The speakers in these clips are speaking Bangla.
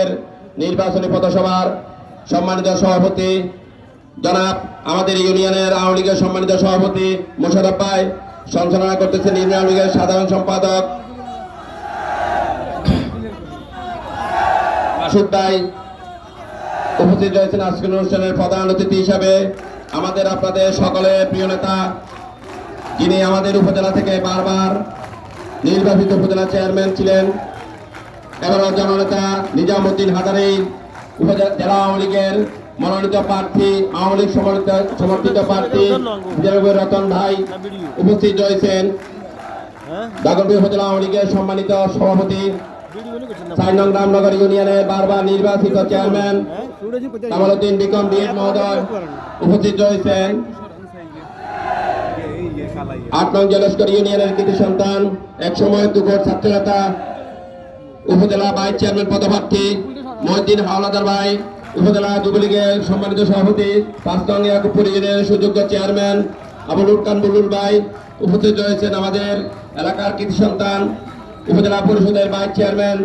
এর নির্বাচনী পথসভার সম্মানিত সভাপতি জনাব আমাদের ইউনিয়নের আওয়ামী লীগের সম্মানিত সভাপতি মোশারফ ভাই, সঞ্চালনা করতেছেন ইউনিয়ন আওয়ামী লীগের সাধারণ সম্পাদক মাসুদ ভাই। উপস্থিত রয়েছেন আজকের অনুষ্ঠানের প্রধান অতিথি হিসাবে আমাদের আপনাদের সকলের প্রিয় নেতা, যিনি আমাদের উপজেলা থেকে বারবার নির্বাচিত উপজেলা চেয়ারম্যান ছিলেন। এবারও জননেতা নিজামুদ্দিন হাজারি জেলা আওয়ামী লীগের মনোনীত প্রার্থী, আওয়ামী লীগ সমর্থিত প্রার্থী রতন ভাই উপস্থিত রয়েছেন। দাগরবী উপজেলা আওয়ামী লীগের সম্মানিত সভাপতি মনে রামনগর ইউনিয়নের বারবার নির্বাচিত চেয়ারম্যান, কামালউদ্দিন বিকম ডিএড মহোদয় উপস্থিত রয়েছেন। আট নং জলেশ্বর ইউনিয়নের কৃতি সন্তান, এক সময় দুপুর ছাত্রনেতা উপজেলা ভাইস চেয়ারম্যান পদপ্রার্থী মহিদ্দিন হাওলাদার ভাই, উপজেলা যুবলীগের সম্মানিত সভাপতি পাঁচ নং ইয়াকুবপুর সুযোগ্য চেয়ারম্যান আবুলুর খান বুলুল ভাই উপস্থিত রয়েছেন আমাদের এলাকার কৃতি সন্তান, উপজেলা পরিষদের ভাইস চেয়ারম্যান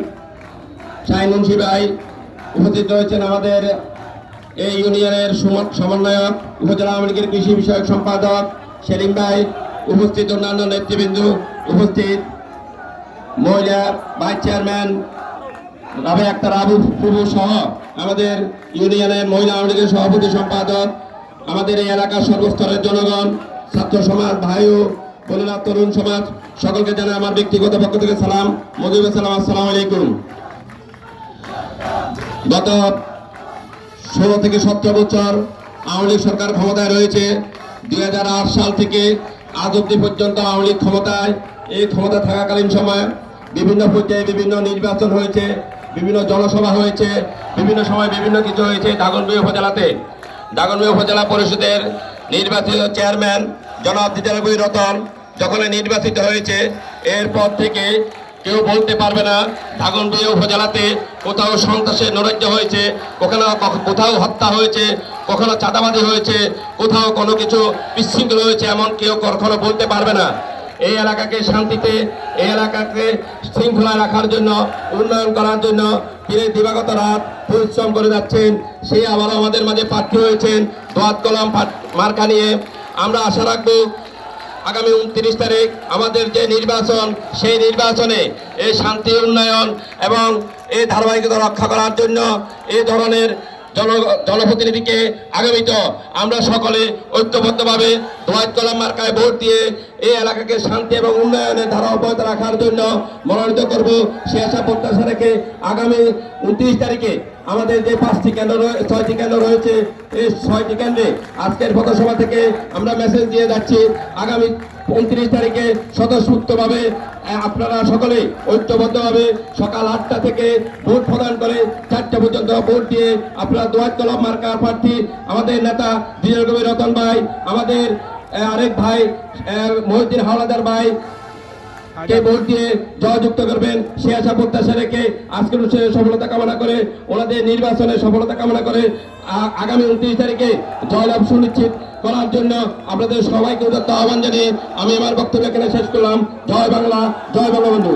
শাহিন মুন্সি ভাই উপস্থিত রয়েছেন আমাদের এই ইউনিয়নের সমন্বয়ক, উপজেলা আওয়ামী লীগের কৃষি বিষয়ক সম্পাদক সেলিম ভাই, উপস্থিত অন্যান্য নেতৃবৃন্দ উপস্থিত। মহিলা ভাইস চেয়ারম্যান রাবে আক্তার আবু প্রভু সহ আমাদের ইউনিয়নের মহিলা আওয়ামী লীগের সভাপতি সম্পাদক, আমাদের এই এলাকার সর্বস্তরের জনগণ, ছাত্র সমাজ, ভাই ও বোনেরা, তরুণ সমাজ, সকলকে জানাই আমার ব্যক্তিগত পক্ষ থেকে সালাম। মজিব সালাম, আসসালামু আলাইকুম। গত ষোলো থেকে সতেরো বছর আওয়ামী লীগ সরকার ক্ষমতায় রয়েছে। দুই হাজার আট সাল থেকে আজ অব্দি পর্যন্ত আওয়ামী লীগ ক্ষমতায়, এই ক্ষমতা থাকাকালীন সময় বিভিন্ন পর্যায়ে বিভিন্ন নির্বাচন হয়েছে, বিভিন্ন জনসভা হয়েছে, বিভিন্ন সময় বিভিন্ন কিছু হয়েছে দাগনবী উপজেলাতে। দাগনবী উপজেলা পরিষদের নির্বাচিত চেয়ারম্যান জনাব দিদারবী রতন যখন নির্বাচিত হয়েছে, এরপর থেকে কেউ বলতে পারবে না। ধাগনবিয়া উপজেলাতে কোথাও সন্ত্রাসের নৈরাজ্য হয়েছে, কখনো কোথাও হত্যা হয়েছে, কখনো চাঁদাবাদি হয়েছে, কোথাও কোনো কিছু বিশৃঙ্খল হয়েছে এমন কেউ কখনো বলতে পারবে না। এই এলাকাকে শান্তিতে, এই এলাকাকে শৃঙ্খলা রাখার জন্য, উন্নয়ন করার জন্য দিনের দিবাগত রাত পরিশ্রম করে যাচ্ছেন। সেই আবারও আমাদের মাঝে প্রার্থী হয়েছেন। দোয়াত কলম মার্কা নিয়ে। আমরা আশা রাখব আগামী উনত্রিশ তারিখ আমাদের যে নির্বাচন, সেই নির্বাচনে এই শান্তি উন্নয়ন এবং এই ধারাবাহিকতা রক্ষা করার জন্য এই ধরনের জন, জনপ্রতিনিধিকে আগামীত। আমরা সকলে ঐক্যবদ্ধভাবে দোয়াত কলাম মার্কায় ভোট দিয়ে এই এলাকাকে শান্তি এবং উন্নয়নের ধারা অব্যাহত রাখার জন্য মনোনীত করব। সে আশা প্রত্যাশা রেখে আগামী উনত্রিশ তারিখে আমাদের যে পাঁচটি কেন্দ্র ছয়টি কেন্দ্র রয়েছে, এই ছয়টি কেন্দ্রে আজকের পথসভা থেকে আমরা মেসেজ দিয়ে যাচ্ছি। আগামী উনত্রিশ তারিখে স্বতঃস্ফূর্তভাবে আপনারা সকলে ঐক্যবদ্ধভাবে সকাল আটটা থেকে ভোট প্রদান করে চারটা পর্যন্ত ভোট দিয়ে আপনারা দোয়াত কলম মার্কার প্রার্থী, আমাদের নেতা কবি রতন ভাই, আমাদের আরেক ভাই মহিউদ্দিন হাওলাদার ভাই কে ভোট দিয়ে জয়যুক্ত করবেন সে আশা প্রত্যাশা রেখে আজকের অনুষ্ঠানের সফলতা কামনা করে ওনাদের নির্বাচনে সফলতা কামনা করে আগামী উনত্রিশ তারিখে জয়লাভ সুনিশ্চিত করার জন্য আপনাদের সবাইকে উদত্ত আহ্বান জানিয়ে আমি আমার বক্তব্য এখানে শেষ করলাম। জয় বাংলা জয় বঙ্গবন্ধু।